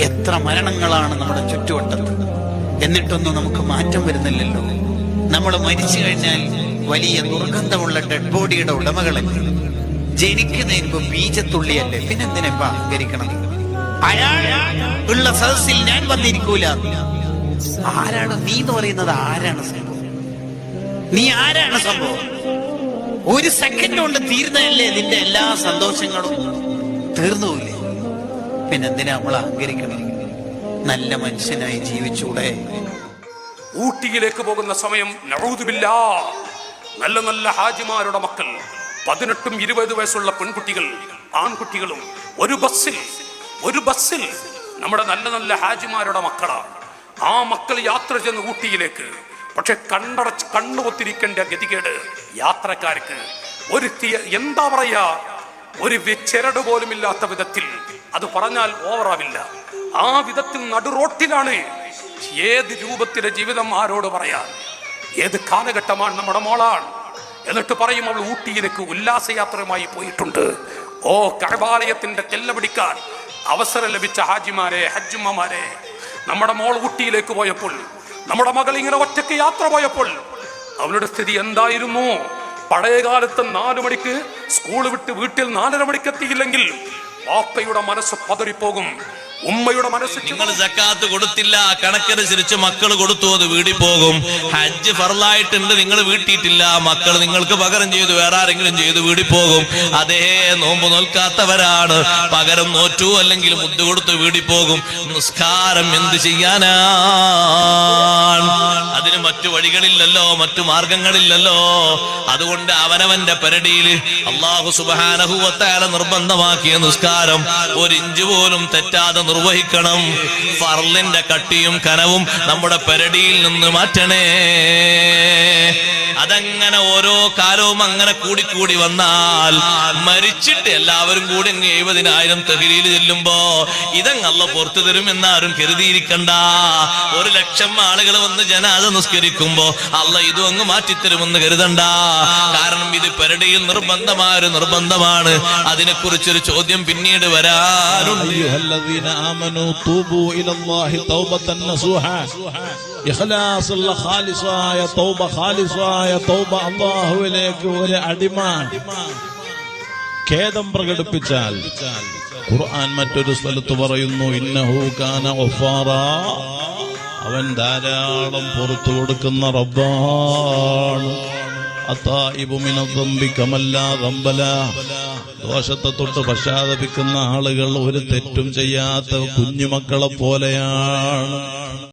എത്ര മരണങ്ങളാണ് നമ്മുടെ ചുറ്റുവട്ടത്ത്? എന്നിട്ടൊന്നും നമുക്ക് മാറ്റം വരുന്നില്ലല്ലോ. നമ്മൾ മരിച്ചു കഴിഞ്ഞാൽ വലിയ ദുർഗന്ധമുള്ള ഡെഡ് ബോഡിയുടെ ഉടമകളല്ലേ? ജനിക്കുന്നതിന് ബീജത്തുള്ളിയല്ലേ? പിന്നെന്തിനെ അഹങ്കരിക്കണം അയാൾ ഉള്ള സദസ്സിൽ ഞാൻ വന്നിരിക്കൂല. ആരാണ് നീ എന്ന് പറയുന്നത്? ആരാണ് സംഭവം? നീ ആരാണ് സംഭവം? ഒരു സെക്കൻഡ് കൊണ്ട് തീർന്നതല്ലേ നിന്റെ എല്ലാ സന്തോഷങ്ങളും? തീർന്നുമില്ലേ പിന്നെന്തിനാ നമ്മൾ അഹങ്കരിക്കണം? നല്ല മനുഷ്യനായി ജീവിച്ചൂടെ. ഊട്ടിയിലേക്ക് പോകുന്ന സമയം നഴൂതുമില്ല നല്ല നല്ല ഹാജിമാരുടെ മക്കൾ പതിനെട്ടും ഇരുപത് വയസ്സുള്ള പെൺകുട്ടികൾ ആൺകുട്ടികളും ഒരു ബസ്സിൽ ഒരു ബസ്സിൽ നമ്മുടെ നല്ല നല്ല ഹാജിമാരുടെ മക്കളാണ് ആ മക്കൾ യാത്ര ചെന്ന് ഊട്ടിയിലേക്ക്. പക്ഷെ കണ്ണടച്ച് കണ്ണുകൊത്തിരിക്കേണ്ട ഗതികേട് യാത്രക്കാർക്ക്. ഒരു എന്താ പറയാ? ഒരു ചെരട് പോലും ഇല്ലാത്ത വിധത്തിൽ അത് പറഞ്ഞാൽ ഓവറാവില്ല ആ വിധത്തിൽ നടുറോട്ടിലാണ് ഏത് രൂപത്തിലെ ജീവിതം ആരോട് പറയാൻ? ഏത് കാലഘട്ടമാണ് നമ്മുടെ മോളാണ്? എന്നിട്ട് പറയും അവൾ ഊട്ടിയിലേക്ക് ഉല്ലാസയാത്രയുമായി പോയിട്ടുണ്ട്. ഓ കഴബാലയത്തിന്റെ തെല്ല പിടിക്കാൻ അവസരം ലഭിച്ച ഹാജിമാരെ ഹജ്ജുമ്മമാരെ. നമ്മുടെ മോൾ ഊട്ടിയിലേക്ക് പോയപ്പോൾ നമ്മുടെ മകൾ ഇങ്ങനെ ഒറ്റയ്ക്ക് യാത്ര പോയപ്പോൾ അവളുടെ സ്ഥിതി എന്തായിരുന്നു? പഴയ കാലത്ത് നാലു മണിക്ക് സ്കൂൾ വിട്ട് വീട്ടിൽ നാലര മണിക്ക് എത്തിയില്ലെങ്കിൽ വാപ്പയുടെ മനസ്സ് പതറിപ്പോകും. ഉമ്മയുടെ മനസ്സ് നിങ്ങൾ ജക്കാത്ത് കൊടുത്തില്ല കണക്കനുസരിച്ച് മക്കൾ കൊടുത്തു അത് വീടി പോകും. ഹജ്ജ് ഫറലായിട്ടുണ്ട് നിങ്ങൾ വീട്ടിയിട്ടില്ല മക്കൾ നിങ്ങൾക്ക് പകരം ചെയ്തു വേറെ ആരെങ്കിലും ചെയ്തു വീടി പോകും. അതേ നോമ്പ് നോൽക്കാത്തവരാണ്. പകരം നോറ്റു അല്ലെങ്കിൽ മുദ്ദ് കൊടുത്ത് വീടി പോകും. നിസ്കാരം എന്ത് മറ്റു വഴികളില്ലല്ലോ മറ്റു മാർഗങ്ങളില്ലല്ലോ. അതുകൊണ്ട് അവനവന്റെ പരടിയിൽ അള്ളാഹു സുബാനഹുവത്താല നിർബന്ധമാക്കിയ നിസ്കാരം ഒരിഞ്ച് പോലും തെറ്റാതെ നിർവഹിക്കണം. ഫർലിന്റെ കട്ടിയും കനവും നമ്മുടെ പരടിയിൽ നിന്ന് മാറ്റണേ. അങ്ങനെ ഓരോ കാലവും അങ്ങനെ കൂടിക്കൂടി വന്നാൽ മരിച്ചിട്ട് എല്ലാവരും കൂടി അങ്ങ് എഴുപതിനായിരം തകരിയിൽ ചെല്ലുമ്പോ ഇതങ്ങ് പുറത്തു തരും എന്നാരും കരുതിയിരിക്കണ്ട. ഒരു ലക്ഷം ആളുകൾ വന്ന് ജനാദ നിസ്കരിക്കുമ്പോ അല്ല ഇതും അങ്ങ് മാറ്റിത്തരുമെന്ന് കരുതണ്ട. കാരണം ഇത് പെരടിയിൽ നിർബന്ധമായ ഒരു നിർബന്ധമാണ്. അതിനെക്കുറിച്ചൊരു ചോദ്യം പിന്നീട് വരാനുണ്ട് ഇഖ്ലാസുള്ള ഖാലിസായ തൗബ ഖാലിസായ അള്ളാഹുവിലേക്ക് ഒരു അടിമ ഖേദം പ്രകടിപ്പിച്ചാൽ ഖുർആൻ മറ്റൊരു സ്ഥലത്ത് പറയുന്നു ഇന്നഹു കാന ഗഫാറ. അവൻ ധാരാളം പുറത്തു കൊടുക്കുന്ന റബ്ബാണ്. ദോഷത്തെ തൊട്ട് പശ്ചാത്തപിക്കുന്ന ആളുകൾ ഒരു തെറ്റും ചെയ്യാത്ത കുഞ്ഞുമക്കളെ പോലെയാണ്.